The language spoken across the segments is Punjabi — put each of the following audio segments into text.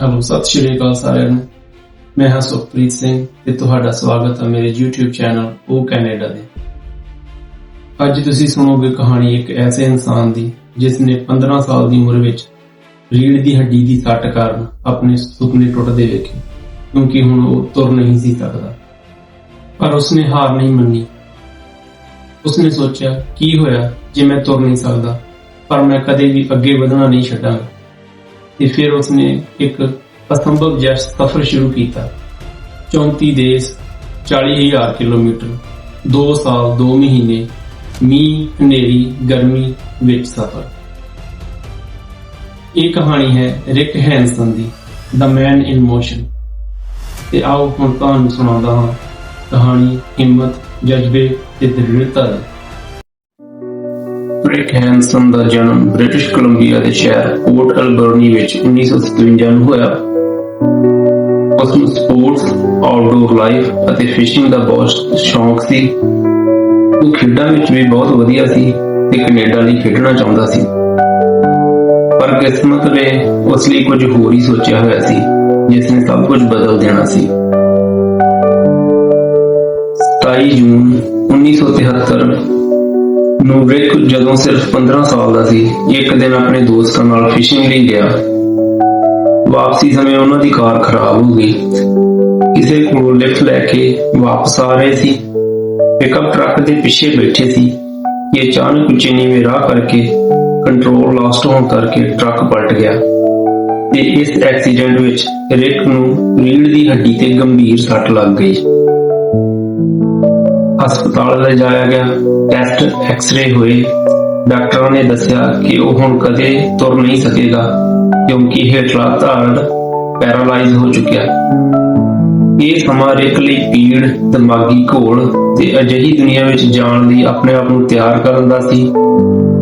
ਹੈਲੋ, ਸਤਿ ਸ਼੍ਰੀ ਅਕਾਲ ਸਾਰਿਆਂ ਨੂੰ। ਮੈਂ ਹਾਂ ਸੁਖਪ੍ਰੀਤ ਸਿੰਘ ਤੇ ਤੁਹਾਡਾ ਸਵਾਗਤ ਹੈ ਮੇਰੇ YouTube ਚੈਨਲ ਉਹ ਕੈਨੇਡਾ ਦੇ ਅੱਜ ਤੁਸੀਂ ਸੁਣੋਗੇ ਕਹਾਣੀ ਇੱਕ ਐਸੇ ਇਨਸਾਨ ਦੀ, ਜਿਸ ਨੇ 15 ਸਾਲ ਦੀ ਉਮਰ ਵਿੱਚ ਰੀੜ ਦੀ ਹੱਡੀ ਦੀ ਸੱਟ ਕਾਰਨ ਆਪਣੇ ਸੁਪਨੇ ਟੁੱਟਦੇ ਵੇਖੇ, ਕਿਉਂਕਿ ਹੁਣ ਉਹ ਤੁਰ ਨਹੀਂ ਸੀ ਸਕਦਾ। ਪਰ ਉਸਨੇ ਹਾਰ ਨਹੀਂ ਮੰਨੀ। ਉਸਨੇ ਸੋਚਿਆ, ਕੀ ਹੋਇਆ ਜੇ ਮੈਂ ਤੁਰ ਨਹੀਂ ਸਕਦਾ? ਪਰ ਮੈਂ ਕਦੇ ਵੀ ਅੱਗੇ ਵਧਣਾ ਨਹੀਂ ਛੱਡਾਂਗਾ। ਤੇ ਫਿਰ ਉਸਨੇ ਇੱਕ ਅਸੰਭਵ ਜੈਸ ਸਫ਼ਰ ਸ਼ੁਰੂ ਕੀਤਾ। 34 ਦੇਸ਼ 40000 ਕਿਲੋਮੀਟਰ 2 ਸਾਲ 2 ਮਹੀਨੇ, ਮੀਂਹ, ਹਨੇਰੀ, ਗਰਮੀ ਵਿੱਚ ਸਫ਼ਰ। ਇਹ ਕਹਾਣੀ ਹੈ ਰਿਕ ਹੈਂਸਨ ਦੀ ਦ ਮੈਨ ਇਨ ਮੋਸ਼ਨ ਤੇ ਆਓ ਹੁਣ ਤੁਹਾਨੂੰ ਸੁਣਾਉਂਦਾ ਹਾਂ ਕਹਾਣੀ, ਹਿੰਮਤ, ਜਜ਼ਬੇ ਤੇ ਦ੍ਰਿੜਤਾ ਦੀ। ਰਿਕ ਹੈਂਸਨ ਦਾ ਜਨਮ ਬ੍ਰਿਟਿਸ਼ ਕੋਲੰਬੀਆ ਦੇ ਸ਼ਹਿਰ ਪੋਰਟ ਅਲਬਰਨੀ ਵਿੱਚ 1957 ਨੂੰ ਹੋਇਆ। ਉਸ ਨੂੰ ਸਪੋਰਟਸ, ਆਊਟਡੋਰ ਲਾਈਫ ਅਤੇ ਫਿਸ਼ਿੰਗ ਦਾ ਬਹੁਤ ਸ਼ੌਂਕ ਸੀ। ਉਹ ਖੇਡਾਂ ਵਿੱਚ ਵੀ ਬਹੁਤ ਵਧੀਆ ਸੀ ਤੇ ਕੈਨੇਡਾ ਲਈ ਖੇਡਣਾ ਚਾਹੁੰਦਾ ਸੀ। ਪਰ ਕਿਸਮਤ ਨੇ ਉਸ ਲਈ ਕੁਝ ਹੋਰ ਹੀ ਸੋਚਿਆ ਹੋਇਆ ਸੀ, ਜਿਸ ਨੇ ਸਭ ਕੁਝ ਬਦਲ ਦੇਣਾ ਸੀ। 27 ਜੂਨ 1973 ਨੂੰ ਜਦੋਂ ਸਿਰਫ 15 ਸਾਲ ਦਾ ਸੀ, ਇੱਕ ਦਿਨ ਆਪਣੇ ਦੋਸਤਾਂ ਨਾਲ ਫਿਸ਼ਿੰਗ ਲਈ ਗਿਆ। ਵਾਪਸੀ ਸਮੇਂ ਉਹਨਾਂ ਦੀ ਕਾਰ ਖਰਾਬ ਹੋ ਗਈ। ਕਿਸੇ ਕੋਲ ਲਿਫਟ ਲੈ ਕੇ ਵਾਪਸ ਆ ਰਹੇ ਸੀ। ਪਿਕਅਪ ਟਰੱਕ ਦੇ ਪਿੱਛੇ ਬੈਠੇ ਸੀ। ਇਹ ਅਚਾਨਕ ਉੱਚੇ ਨੀਵੇਂ ਰਾਹ ਕਰਕੇ ਕੰਟਰੋਲ ਲਾਸਟ ਹੋਣ ਕਰਕੇ ਟਰੱਕ ਪਲਟ ਗਿਆ। ਤੇ ਇਸ ਐਕਸੀਡੈਂਟ ਵਿੱਚ ਰਿਕ ਨੂੰ ਰੀੜ ਦੀ ਹੱਡੀ ਤੇ ਗੰਭੀਰ ਸੱਟ ਲੱਗ ਗਈ। ਹਸਪਤਾਲ ਲਿਜਾਇਆ ਗਿਆ। ਟੈਸਟ ਐਕਸ-ਰੇ ਹੋਏ ਡਾਕਟਰਾਂ ਨੇ ਦੱਸਿਆ ਕਿ ਉਹ ਹੁਣ ਕਦੇ ਤੁਰ ਨਹੀਂ ਸਕੇਗਾ, ਕਿਉਂਕਿ ਹੇਠਲਾ ਧੜ ਪੈਰਾਲਾਈਜ਼ ਹੋ ਚੁੱਕਿਆ। ਇਹ ਸਮਾਂ ਰਿਕ ਲਈ ਪੀੜ, ਦਿਮਾਗੀ ਘੋਲ ਤੇ ਅਜਿਹੀ ਦੁਨੀਆ ਵਿੱਚ ਜਾਣ ਲਈ ਆਪਣੇ ਆਪ ਨੂੰ ਤਿਆਰ ਕਰਨ ਦਾ ਸੀ।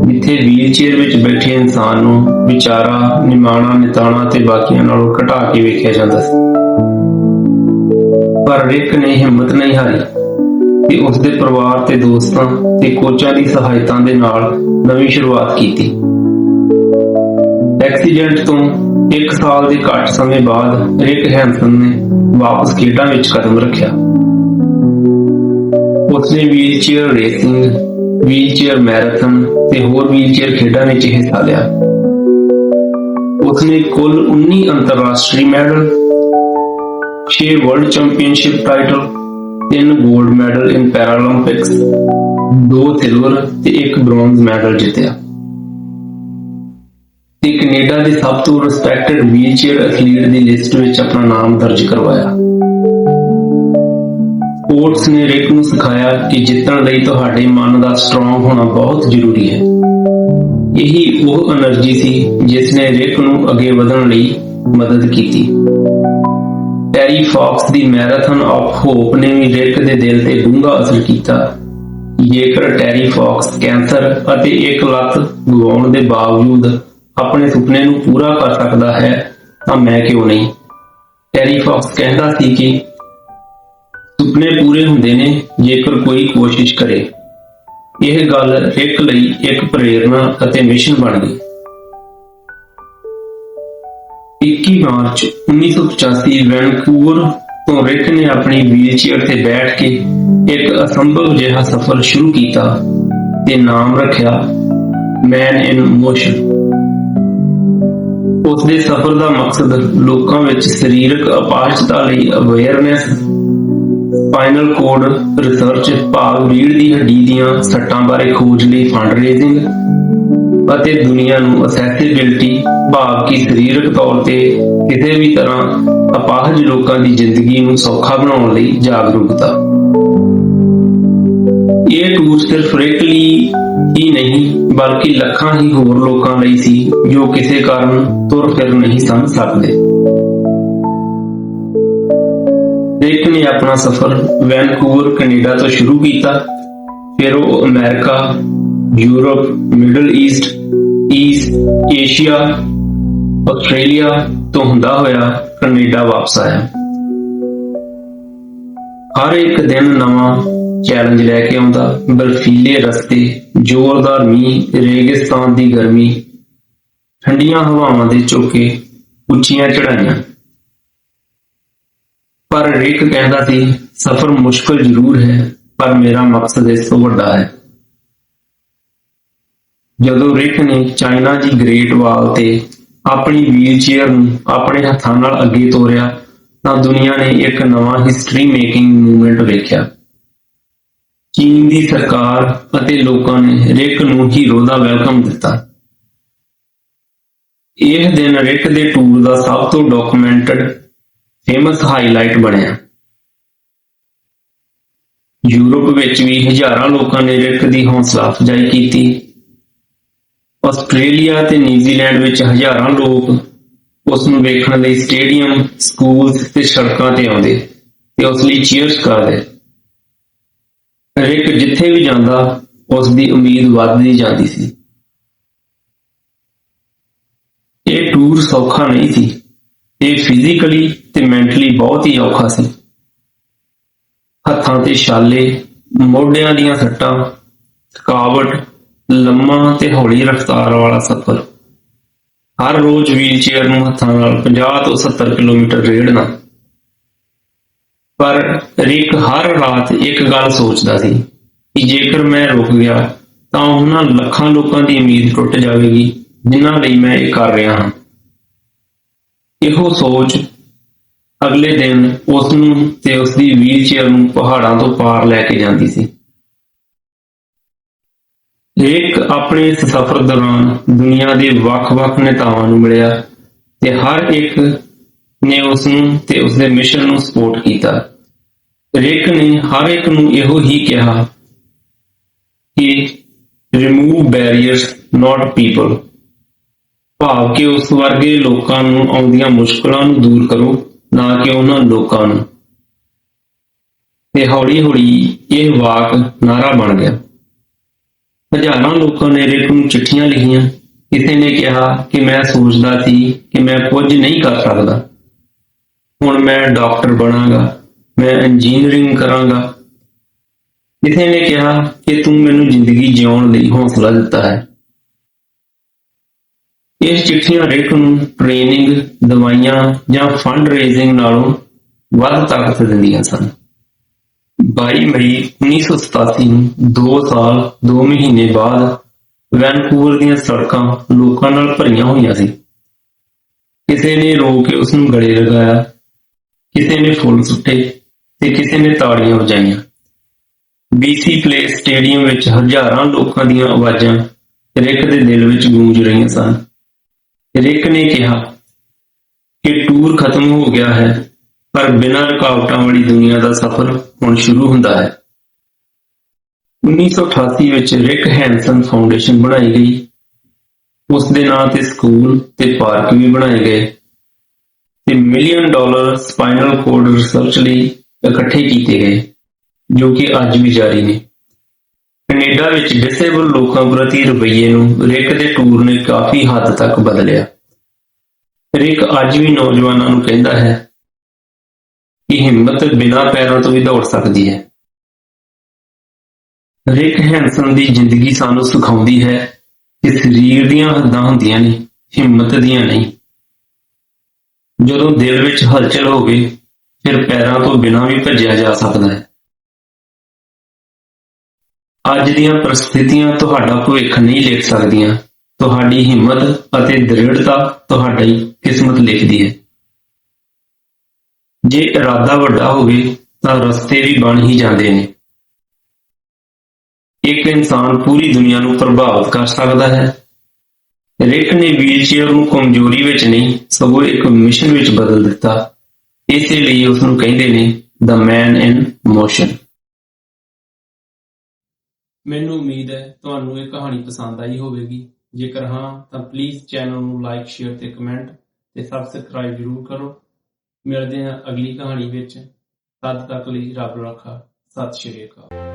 ਜਿੱਥੇ ਵੀਲਚੇਅਰ ਵਿੱਚ ਬੈਠੇ ਇਨਸਾਨ ਨੂੰ ਵਿਚਾਰਾ, ਨਿਮਾਣਾ, ਨਿਤਾਣਾ ਤੇ ਬਾਕੀਆਂ ਨਾਲੋਂ ਘਟਾ ਕੇ ਵੇਖਿਆ ਜਾਂਦਾ ਸੀ। ਪਰ ਰਿਕ ਨੇ ਹਿੰਮਤ ਨਹੀਂ ਹਾਰੀ। ਤੇ ਉਸਦੇ ਪਰਿਵਾਰ ਤੇ ਦੋਸਤਾਂ ਤੇ ਕੋਚਾਂ ਦੀ ਸਹਾਇਤਾ ਦੇ ਨਾਲ ਨਵੀਂ ਸ਼ੁਰੂਆਤ ਕੀਤੀ। ਐਕਸੀਡੈਂਟ ਤੋਂ 1 ਸਾਲ ਦੇ ਘੱਟ ਸਮੇਂ ਬਾਅਦ ਰਿਕ ਹੈਂਸਨ ਨੇ ਵਾਪਸ ਖੇਡਾਂ ਵਿੱਚ ਕਦਮ ਰੱਖਿਆ। ਉਸਨੇ ਵੀਲਚੇਅਰ ਰੇਸਿੰਗ, ਵੀਲਚੇਅਰ ਮੈਰਾਥਨ ਤੇ ਹੋਰ ਵੀਲਚੇਅਰ ਖੇਡਾਂ ਵਿੱਚ ਹਿੱਸਾ ਲਿਆ। ਉਸਨੇ ਕੁੱਲ 19 ਅੰਤਰਰਾਸ਼ਟਰੀ ਮੈਡਲ 6 ਵਰਲਡ ਚੈਂਪੀਅਨਸ਼ਿਪ ਟਾਈਟਲ ਤਿੰਨ 골ਡ ਮੈਡਲ ਇਨ ਪੈਰਾਲੰਪਿਕਸ ਦੋ ਸਿਲਵਰ ਤੇ ਇੱਕ ਬ੍ਰੌਂਜ਼ ਮੈਡਲ ਜਿੱਤਿਆ। ਤੇ ਕੈਨੇਡਾ ਦੇ ਸਭ ਤੋਂ ਰਿਸਪੈਕਟਡ ਵੀਲਚੇਅਰ ਐਥਲੀਟ ਦੀ ਲਿਸਟ ਵਿੱਚ ਆਪਣਾ ਨਾਮ ਦਰਜ ਕਰਵਾਇਆ। ਸਪੋਰਟਸ ਨੇ ਰਿਕ ਨੂੰ ਸਿਖਾਇਆ ਕਿ ਜਿੱਤਣ ਲਈ ਤੁਹਾਡੇ ਮਨ ਦਾ ਸਟਰੋਂਗ ਹੋਣਾ ਬਹੁਤ ਜ਼ਰੂਰੀ ਹੈ। ਇਹੀ ਉਹ એનર્ਜੀ ਸੀ ਜਿਸ ਨੇ ਰਿਕ ਨੂੰ ਅੱਗੇ ਵਧਣ ਲਈ ਮਦਦ ਕੀਤੀ। ਟੈਰੀ ਫੌਕਸ ਦੀ ਮੈਰਾਥਨ ਆਫ ਹੋਪ ਨੇ ਵੀ ਰਿਕ ਦੇ ਦਿਲ ਤੇ ਡੂੰਘਾ ਅਸਰ ਕੀਤਾ। ਜੇਕਰ ਟੈਰੀ ਫੌਕਸ ਕੈਂਸਰ ਅਤੇ ਇੱਕ ਲੱਤ ਗਵਾਉਣ ਦੇ ਬਾਵਜੂਦ ਆਪਣੇ ਸੁਪਨੇ ਨੂੰ ਪੂਰਾ ਕਰ ਸਕਦਾ ਹੈ, ਤਾਂ ਮੈਂ ਕਿਉਂ ਨਹੀਂ? ਟੈਰੀ ਫੌਕਸ ਕਹਿੰਦਾ ਸੀ ਕਿ ਸੁਪਨੇ ਪੂਰੇ ਹੁੰਦੇ ਨੇ ਜੇਕਰ ਕੋਈ ਕੋਸ਼ਿਸ਼ ਕਰੇ। ਇਹ ਗੱਲ ਰਿਕ ਲਈ ਇੱਕ ਪ੍ਰੇਰਣਾ ਅਤੇ ਮਿਸ਼ਨ ਬਣ ਗਈ। 21 ਮਾਰਚ 1985 ਵੈਨਕੂਵਰ ਤੋਂ ਰਿਕ ਨੇ ਆਪਣੀ ਵੀਲਚੇਅਰ ਤੇ ਬੈਠ ਕੇ ਇੱਕ ਅਸੰਭਵ ਜਿਹਾ ਸਫ਼ਰ ਸ਼ੁਰੂ ਕੀਤਾ ਤੇ ਨਾਮ ਰੱਖਿਆ ਮੈਨ ਇਨ ਮੋਸ਼ਨ ਉਸ ਦੇ ਸਫ਼ਰ ਦਾ ਮਕਸਦ ਲੋਕਾਂ ਵਿੱਚ ਸਰੀਰਕ ਅਪਾਹਜਤਾ ਲਈ ਅਵੇਅਰਨੈਸ ਸਪਾਈਨਲ ਕੋਡ ਰਿਸਰਚ ਭਾਗ ਰੀੜ ਦੀ ਹੱਡੀ ਦੀਆਂ ਸੱਟਾਂ ਬਾਰੇ ਖੋਜ ਲਈ ਫੰਡ ਰੇਜ਼ਿੰਗ ਅਤੇ ਦੁਨੀਆ ਨੂੰ ਅਸੈਸਿਬਿਲਟੀ ਭਾਵ ਕਿ ਸਰੀਰਕ ਤੌਰ ਤੇ ਕਿਸੇ ਵੀ ਤਰ੍ਹਾਂ ਅਪਾਹਜ ਲੋਕਾਂ ਦੀ ਜ਼ਿੰਦਗੀ ਨੂੰ ਸੌਖਾ ਬਣਾਉਣ ਲਈ ਜਾਗਰੂਕਤਾ। ਇਹ ਟੂਰ ਸਿਰਫ ਰਿਕ ਹੀ ਨਹੀਂ, ਬਲਕਿ ਲੱਖਾਂ ਹੀ ਹੋਰ ਲੋਕਾਂ ਲਈ ਸੀ, ਜੋ ਕਿਸੇ ਕਾਰਨ ਤੁਰ ਫਿਰ ਨਹੀਂ ਸਨ ਸਕਦੇ। ਰਿਕ ਨੇ ਆਪਣਾ ਸਫ਼ਰ ਵੈਨਕੂਵਰ, ਕੈਨੇਡਾ ਤੋਂ ਸ਼ੁਰੂ ਕੀਤਾ। ਫਿਰ ਉਹ America, Europe, middle east east Asia Australia ਤੋਂ ਹੁੰਦਾ ਹੋਇਆ ਕੈਨੇਡਾ ਵਾਪਸ ਆਇਆ। ਹਰ ਇੱਕ ਦਿਨ ਨਵਾਂ ਚੈਲੰਜ ਲੈ ਕੇ ਆਉਂਦਾ। ਬਰਫੀਲੇ ਰਸਤੇ, ਜ਼ੋਰਦਾਰ ਮੀਂਹ, ਰੇਗਿਸਤਾਨ ਦੀ ਗਰਮੀ, ਠੰਡੀਆਂ ਹਵਾਵਾਂ ਦੇ ਚੋਕੇ, ਉੱਚੀਆਂ ਚੜਾਈਆਂ ਪਰ ਰਿਕ ਕਹਿੰਦਾ ਸੀ, ਸਫ਼ਰ ਮੁਸ਼ਕਲ ਜ਼ਰੂਰ ਹੈ, ਪਰ ਮੇਰਾ ਮਕਸਦ ਇਸ ਤੋਂ ਵੱਡਾ ਹੈ। ਜਦੋਂ ਰਿਕ ਨੇ ਚਾਈਨਾ ਦੀ ਗ੍ਰੇਟ ਵਾਲ ਤੇ ਆਪਣੀ ਵੀਲਚੇਅਰ ਨੂੰ ਆਪਣੇ ਹੱਥਾਂ ਨਾਲ ਅੱਗੇ ਤੋਰਿਆ, ਤਾਂ ਦੁਨੀਆ ਨੇ ਇੱਕ ਨਵਾਂ ਹਿਸਟਰੀ ਮੇਕਿੰਗ ਮੂਵਮੈਂਟ ਵੇਖਿਆ। ਚੀਨ ਦੀ ਸਰਕਾਰ ਅਤੇ ਲੋਕਾਂ ਨੇ ਰਿਕ ਨੂੰ ਹੀਰੋ ਦਾ ਵੈਲਕਮ ਦਿੱਤਾ। ਇਹ ਦਿਨ ਰਿਕ ਦੇ ਟੂਰ ਦਾ ਸਭ ਤੋਂ ਡਾਕੂਮੈਂਟਡ ਫੇਮਸ ਹਾਈਲਾਈਟ ਬਣਿਆ। ਯੂਰਪ ਵਿੱਚ ਵੀ ਹਜ਼ਾਰਾਂ ਲੋਕਾਂ ਨੇ ਰਿਕ ਦੀ ਹੌਸਲਾ ਅਫਜ਼ਾਈ ਕੀਤੀ। ਆਸਟ੍ਰੇਲੀਆ ਤੇ ਨਿਊਜ਼ੀਲੈਂਡ ਵਿੱਚ ਹਜ਼ਾਰਾਂ ਲੋਕ ਉਸ ਨੂੰ ਵੇਖਣ ਲਈ ਸਟੇਡੀਅਮ ਸਕੂਲਸ ਤੇ ਸੜਕਾਂ ਤੇ ਆਉਂਦੇ ਤੇ ਉਸ ਲਈ ਚੀਅਰਸ ਕਰਦੇ। ਰਿਕ ਜਿੱਥੇ ਵੀ ਜਾਂਦਾ ਉਸ ਦੀ ਉਮੀਦ ਵੱਧਦੀ ਜਾਂਦੀ ਸੀ। ਇਹ ਟੂਰ ਸੌਖਾ ਨਹੀਂ ਸੀ। ਇਹ ਫਿਜ਼ੀਕਲੀ ਤੇ ਮੈਂਟਲੀ ਬਹੁਤ ਹੀ ਔਖਾ ਸੀ। ਹੱਥਾਂ ਤੇ ਛਾਲੇ, ਮੋਢਿਆਂ ਦੀਆਂ ਸੱਟਾਂ, ਥਕਾਵਟ ਲੰਮਾ ਤੇ ਹੌਲੀ ਰਫ਼ਤਾਰ ਵਾਲਾ ਸਫ਼ਰ। ਹਰ ਰੋਜ਼ ਵੀਲਚੇਅਰ ਨੂੰ ਹੱਥਾਂ ਨਾਲ 50 ਤੋਂ 70 ਕਿਲੋਮੀਟਰ ਰੇੜਨਾ। ਪਰ ਰਿਕ ਹਰ ਰਾਤ ਇੱਕ ਗੱਲ ਸੋਚਦਾ ਸੀ ਕਿ ਜੇਕਰ ਮੈਂ ਰੁਕ ਗਿਆ, ਤਾਂ ਉਹਨਾਂ ਲੱਖਾਂ ਲੋਕਾਂ ਦੀ ਉਮੀਦ ਟੁੱਟ ਜਾਵੇਗੀ, ਜਿਨ੍ਹਾਂ ਲਈ ਮੈਂ ਇਹ ਕਰ ਰਿਹਾ ਹਾਂ। ਇਹੋ ਸੋਚ ਅਗਲੇ ਦਿਨ ਉਸ ਨੂੰ ਤੇ ਉਸ ਦੀ ਵੀਲਚੇਅਰ ਨੂੰ ਪਹਾੜਾਂ ਤੋਂ ਪਾਰ ਲੈ ਕੇ ਜਾਂਦੀ ਸੀ। ਇੱਕ ਆਪਣੇ ਇਸ ਸਫ਼ਰ ਦੌਰਾਨ ਦੁਨੀਆ ਦੇ ਵੱਖ-ਵੱਖ ਨੇਤਾਵਾਂ ਨੂੰ ਮਿਲਿਆ ਤੇ ਹਰ ਇੱਕ ਨੇ ਉਸ ਨੂੰ ਤੇ ਉਸ ਦੇ ਮਿਸ਼ਨ ਨੂੰ ਸਪੋਰਟ ਕੀਤਾ। ਰਿਕ ਨੇ ਹਰ ਇੱਕ ਨੂੰ ਇਹੋ ਹੀ ਕਿਹਾ ਕਿ ਰਿਮੂਵ ਬੈਰੀਅਰਸ ਨਾਟ ਪੀਪਲ ਭਾਵ ਕਿ ਉਸ ਵਰਗੇ ਲੋਕਾਂ ਨੂੰ ਆਉਂਦੀਆਂ ਮੁਸ਼ਕਲਾਂ ਨੂੰ ਦੂਰ ਕਰੋ, ਨਾ ਕਿ ਉਹਨਾਂ ਲੋਕਾਂ ਨੂੰ। ਤੇ ਹੌਲੀ-ਹੌਲੀ ਇਹ ਵਾਕ ਨਾਰਾ ਬਣ ਗਿਆ। ਹਜ਼ਾਰਾਂ ਲੋਕਾਂ ਨੇ ਰਿਕ ਨੂੰ ਚਿੱਠੀਆਂ ਲਿਖੀਆਂ। ਕਿਸੇ ਨੇ ਕਿਹਾ ਕਿ ਮੈਂ ਸੋਚਦਾ ਸੀ ਕਿ ਮੈਂ ਕੁਝ ਨਹੀਂ ਕਰ ਸਕਦਾ। ਹੁਣ ਮੈਂ ਡਾਕਟਰ ਬਣਾਂਗਾ, ਮੈਂ ਇੰਜੀਨੀਅਰਿੰਗ ਕਰਾਂਗਾ। ਕਿਸੇ ਨੇ ਕਿਹਾ ਕਿ ਤੂੰ ਮੈਨੂੰ ਜ਼ਿੰਦਗੀ ਜਿਉਣ ਲਈ ਹੌਸਲਾ ਦਿੱਤਾ ਹੈ। ਇਹ ਚਿੱਠੀਆਂ ਰਿਕ ਨੂੰ ਟ੍ਰੇਨਿੰਗ ਦਵਾਈਆਂ ਜਾਂ ਫੰਡ ਰੇਜ਼ਿੰਗ ਨਾਲੋਂ ਵੱਧ ਤਾਕਤ ਦਿੰਦੀਆਂ ਸਨ। 22 ਮਈ 1987 ਨੂੰ 2 ਸਾਲ 2 ਮਹੀਨੇ ਬਾਅਦ ਵੈਨਕੂਵਰ ਦੀਆਂ ਸੜਕਾਂ ਲੋਕਾਂ ਨਾਲ ਭਰੀਆਂ ਹੋਈਆਂ ਸੀ। ਕਿਸੇ ਨੇ ਰੋ ਕੇ ਉਸ ਨੂੰ ਗਲੇ ਲਗਾਇਆ, ਕਿਸੇ ਨੇ ਫੁੱਲ ਸੁੱਟੇ ਤੇ ਕਿਸੇ ਨੇ ਤਾੜੀਆਂ ਵਜਾਈਆਂ। BC ਪਲੇ ਸਟੇਡੀਅਮ ਵਿੱਚ ਹਜ਼ਾਰਾਂ ਲੋਕਾਂ ਦੀਆਂ ਆਵਾਜ਼ਾਂ ਰਿਕ ਦੇ ਦਿਲ ਵਿੱਚ ਗੂੰਜ ਰਹੀਆਂ ਸਨ। ਰਿਕ ਨੇ ਕਿਹਾ ਕਿ ਟੂਰ ਖਤਮ ਹੋ ਗਿਆ ਹੈ, ਪਰ ਬਿਨਾਂ ਰੁਕਾਵਟਾਂ ਵਾਲੀ ਦੁਨੀਆ ਦਾ ਸਫ਼ਰ ਹੁਣ ਸ਼ੁਰੂ ਹੁੰਦਾ ਹੈ। 1988 ਵਿੱਚ ਰਿਕ ਹੈਂਸਨ ਫਾਊਂਡੇਸ਼ਨ ਬਣਾਈ ਗਈ। ਉਸ ਦੇ ਨਾਂ ਤੇ ਸਕੂਲ ਤੇ ਪਾਰਕ ਵੀ ਬਣਾਏ ਗਏ ਤੇ million dollar spinal cord research ਲਈ ਇਕੱਠੇ ਕੀਤੇ ਗਏ, ਜੋ ਕਿ ਅੱਜ ਵੀ ਜਾਰੀ ਨੇ। ਕੈਨੇਡਾ ਵਿੱਚ ਡਿਸੇਬਲ ਲੋਕਾਂ ਪ੍ਰਤੀ ਰਵੱਈਏ ਨੂੰ ਰਿਕ ਦੇ ਟੂਰ ਨੇ ਕਾਫੀ ਹੱਦ ਤੱਕ ਬਦਲਿਆ। ਰਿਕ ਅੱਜ ਵੀ ਨੌਜਵਾਨਾਂ ਨੂੰ ਕਹਿੰਦਾ ਹੈ ਕਿ ਹਿੰਮਤ ਬਿਨਾਂ ਪੈਰਾਂ ਤੋਂ ਵੀ ਦੌੜ ਸਕਦੀ ਹੈ। ਰਿਕ ਹੈਂਸਨ ਦੀ ਜ਼ਿੰਦਗੀ ਸਾਨੂੰ ਸਿਖਾਉਂਦੀ ਹੈ ਕਿ ਸਰੀਰ ਦੀਆਂ ਹੱਦਾਂ ਹੁੰਦੀਆਂ ਨੇ, ਹਿੰਮਤ ਦੀਆਂ ਨਹੀਂ। ਜਦੋਂ ਦਿਲ ਵਿੱਚ ਹਲਚਲ ਹੋਵੇ, ਫਿਰ ਪੈਰਾਂ ਤੋਂ ਬਿਨਾਂ ਵੀ ਭੱਜਿਆ ਜਾ ਸਕਦਾ ਹੈ। ਅੱਜ ਦੀਆਂ ਪ੍ਰਸਥਿਤੀਆਂ ਤੁਹਾਡਾ ਭਵਿੱਖ ਨਹੀਂ ਲਿਖ ਸਕਦੀਆਂ। ਤੁਹਾਡੀ ਹਿੰਮਤ ਅਤੇ ਦ੍ਰਿੜਤਾ ਤੁਹਾਡੀ ਕਿਸਮਤ ਲਿਖਦੀ ਹੈ। ਜੇ ਇਰਾਦਾ ਵੱਡਾ ਹੋਵੇ ਤਾਂ ਰਸਤੇ ਵੀ ਬਣ ਹੀ ਜਾਂਦੇ ਨੇ। ਇੱਕ ਇਨਸਾਨ ਪੂਰੀ ਦੁਨੀਆ ਨੂੰ ਪ੍ਰਭਾਵਿਤ ਕਰ ਸਕਦਾ ਹੈ। ਰਿਕ ਨੇ ਵੀਲਚੇਅਰ ਨੂੰ ਕਮਜ਼ੋਰੀ ਵਿੱਚ ਨਹੀਂ, ਸਗੋਂ ਇੱਕ ਮਿਸ਼ਨ ਵਿੱਚ ਬਦਲ ਦਿੱਤਾ। ਇਸੇ ਲਈ ਉਸ ਨੂੰ ਕਹਿੰਦੇ ਨੇ ਦ ਮੈਨ ਇਨ ਮੋਸ਼ਨ ਮੈਨੂੰ ਉਮੀਦ ਹੈ ਤੁਹਾਨੂੰ ਇਹ ਕਹਾਣੀ ਪਸੰਦ ਆਈ ਹੋਵੇਗੀ। ਜੇਕਰ ਹਾਂ, ਤਾਂ ਪਲੀਜ਼ ਚੈਨਲ ਨੂੰ ਲਾਈਕ ਸ਼ੇਅਰ ਤੇ ਕਮੈਂਟ ਤੇ ਸਬਸਕ੍ਰਾਈਬ ਜ਼ਰੂਰ ਕਰੋ। ਮਿਲਦੇ ਹਾਂ ਅਗਲੀ ਕਹਾਣੀ ਵਿੱਚ। ਤਦ ਤੱਕ ਲਈ ਰੱਬ ਰਾਖਾ। ਸਤਿ ਸ਼੍ਰੀ ਅਕਾਲ।